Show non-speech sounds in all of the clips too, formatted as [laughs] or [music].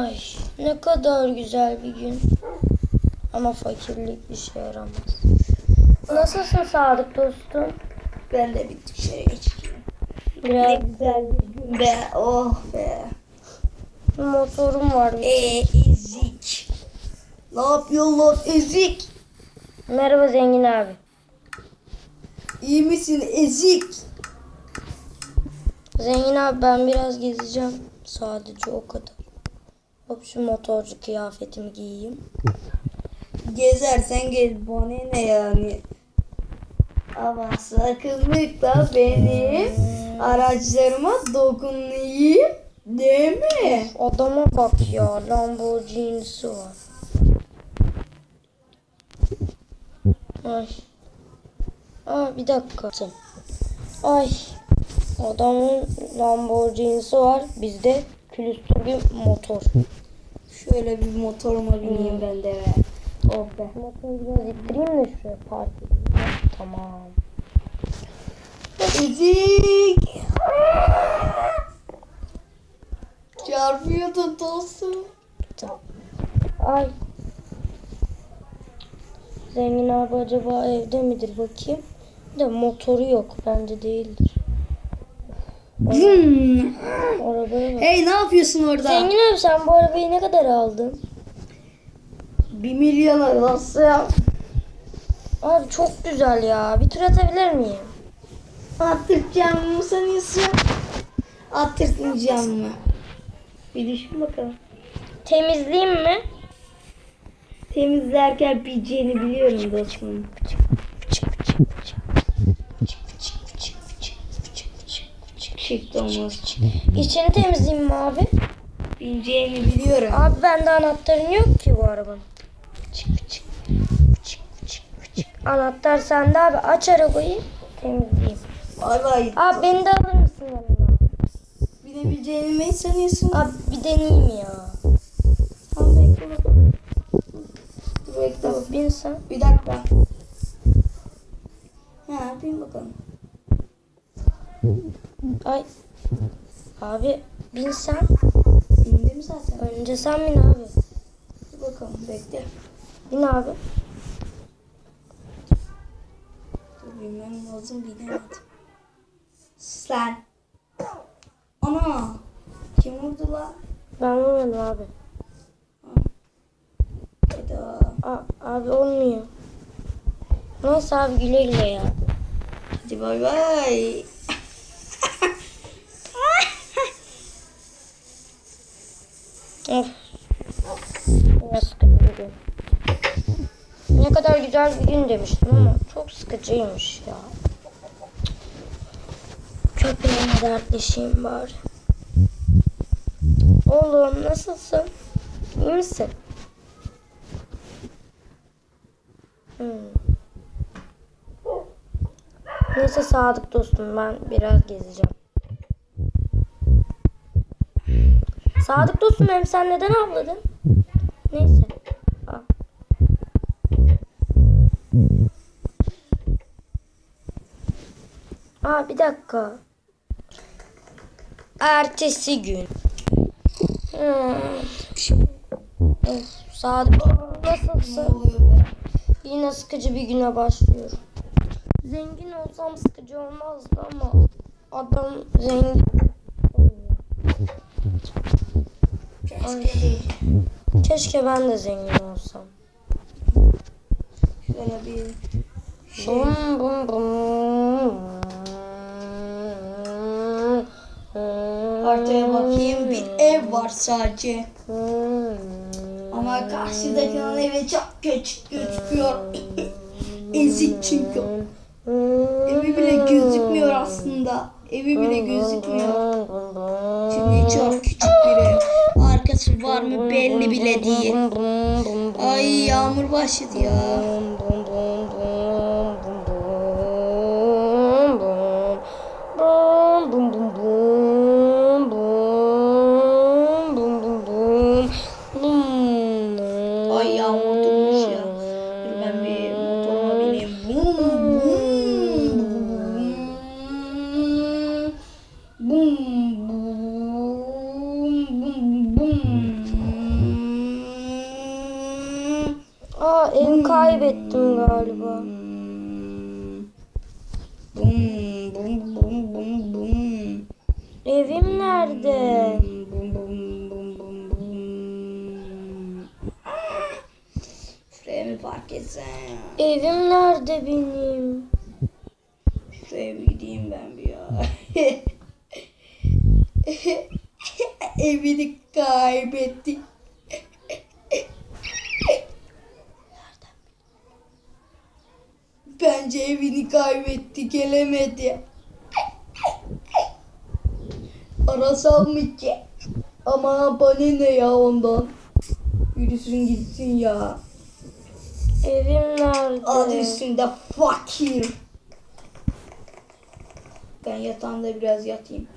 Ay ne kadar güzel bir gün. Ama fakirlik bir şey yaramaz. Nasılsın Sadık dostum? Ben de bir dışarı geçeyim. Biraz güzel bir gün be. Oh be. motorum var. Eee ezik. Ne yapıyorsun lan ezik? Merhaba zengin abi. İyi misin ezik? Zengin abi ben biraz gezeceğim. Sadece o kadar. Hop şu motorcu kıyafetimi giyeyim. Gezersen gez bana ne yani. Ama sakınlık da benim araçlarıma dokunayım değil mi? Adama bak ya Lamborghini'si var. Ay. Aa bir dakika. Ay. Adamın Lamborghini'si var. Bizde külüstür bir motor. Şöyle bir motoruma bineyim ben de. Oh be. Motoru biraz ittireyim de şuraya park edeyim. Tamam. Ezik. [laughs] Çarpıyordun dostum. Tamam. Ay. Zengin abi acaba evde midir bakayım. De motoru yok. Bence değildir. Vum. Arabaya bak. Hey ne yapıyorsun orada? Zengin abi sen bu arabayı ne kadar aldın? Bir milyona nasıl ya? Abi çok güzel ya. Bir tur atabilir miyim? Attıracağım mı sanıyorsun? Attırtmayacağım mı? Bir düşün bakalım. Temizleyeyim mi? Temizlerken bileceğini biliyorum dostum. Çık olmaz. [laughs] İçini temizleyeyim mi abi? Bileceğini biliyorum. Abi bende anahtarın yok ki bu arabanın. Anahtar sende abi. Aç arabayı. Temizleyeyim. Vay vay. Abi beni de alır mısın yanına? Bilebileceğini mi sanıyorsun? Abi bir deneyeyim ya. Tamam bekle bakalım. Dur bekle bak. Bin sen. Bir dakika. Ha bin bakalım. Ay. Abi bin sen. Bindim zaten. Önce sen bin abi. Dur bakalım bekle. Bin abi. Dur bilmem lazım bilemedim. Sen. Ana. Kim vurdu lan? Ben vurmadım abi. Hayda. A- abi olmuyor. Neyse abi güle güle ya. Hadi bay bay. Sıkıcı bir gün. Ne kadar güzel bir gün demiştim ama çok sıkıcıymış ya. Köpeğime dertleşeyim bari. Oğlum nasılsın? İyi misin? Hmm. Neyse Sadık dostum ben biraz gezeceğim. Sadık dostum hem sen neden avladın? Neyse. Bir dakika. Ertesi gün. Hmm. Sadık nasılsın? Yine sıkıcı bir güne başlıyorum. Zengin olsam sıkıcı olmazdı ama adam zengin. Keşke. Keşke ben de zengin olsam. Şöyle bir şey. Bum bum bum. Ortaya bakayım bir ev var sadece. Ama karşıdakinin evi çok küçük gözüküyor. Ezik çünkü. Evi bile gözükmüyor aslında. Evi bile gözükmüyor. Şimdi çok küçük bir ev. Arkası var mı belli bile değil. Ay yağmur başladı ya. Evi kaybettim galiba. Bum bum bum bum bum. Evim nerede? Bum bum bum bum bum. Şuraya mı park etsem? Evim nerede benim? Şuraya bir gideyim ben bir ya. [laughs] Evini kaybettik. Bence evini kaybetti, gelemedi. Arasam mı ki? Ama bana ne ya ondan? Yürüsün gitsin ya. Evim nerede? Adı üstünde fakir. Ben yatağımda biraz yatayım.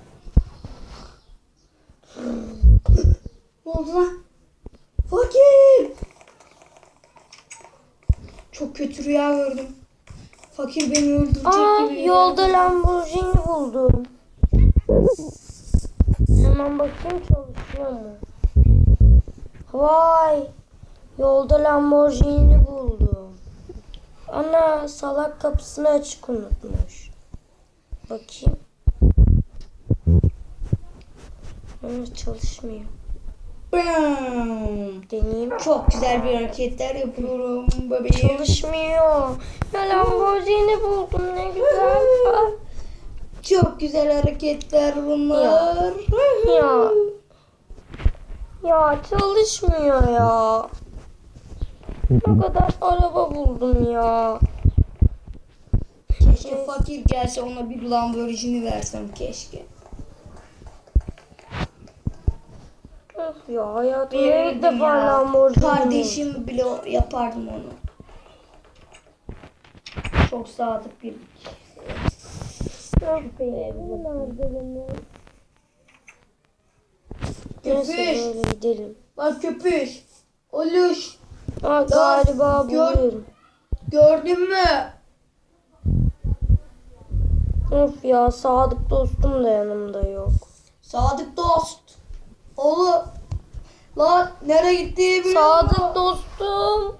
ne oldu lan? Fakir! Çok kötü rüya gördüm. Fakir beni öldürecek Aa gibi. yolda Lamborghini buldum. Hemen bakayım çalışıyor mu? Vay! Yolda Lamborghini buldum. Ana salak kapısını açık unutmuş. Bakayım. Aa, çalışmıyor. Bam! Deneyeyim. Çok güzel bir hareketler yapıyorum bebeğim. Çalışmıyor. Ya Lamborghini buldum ne güzel. Ah. Çok güzel hareketler bunlar. Ya. Ya çalışmıyor ya. Ne kadar araba buldum ya. Keşke fakir gelse ona bir Lamborghini versem keşke. Of ya hayatımda ilk defa. Lamborghini. Kardeşim bile yapardım onu. Çok sadık bir Köpüş. gidelim. Bak köpüş. Oluş. Aa, galiba gör- buluyorum. Gördün mü? Of ya sadık dostum da yanımda yok. Sadık dost. Oğlum. Lan nereye gitti biliyor Sadık dostum.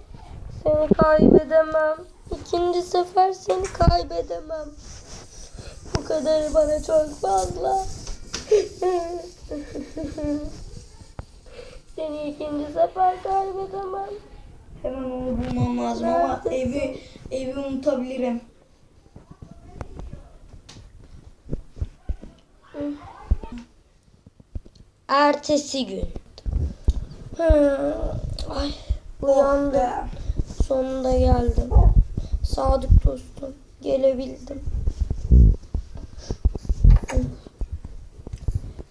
Seni kaybedemem. İkinci sefer seni kaybedemem. Bu kadarı bana çok fazla. [laughs] seni ikinci sefer kaybedemem. Hemen onu bulmam lazım ama evi evi unutabilirim. Ertesi gün. Ay, uyandım. Oh. Sonunda geldim. Sadık dostum. Gelebildim.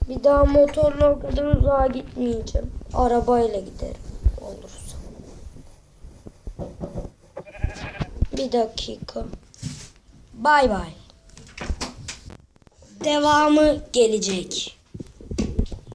Bir daha motorla o kadar uzağa gitmeyeceğim. Arabayla giderim olursa. Bir dakika. Bay bay. Devamı gelecek.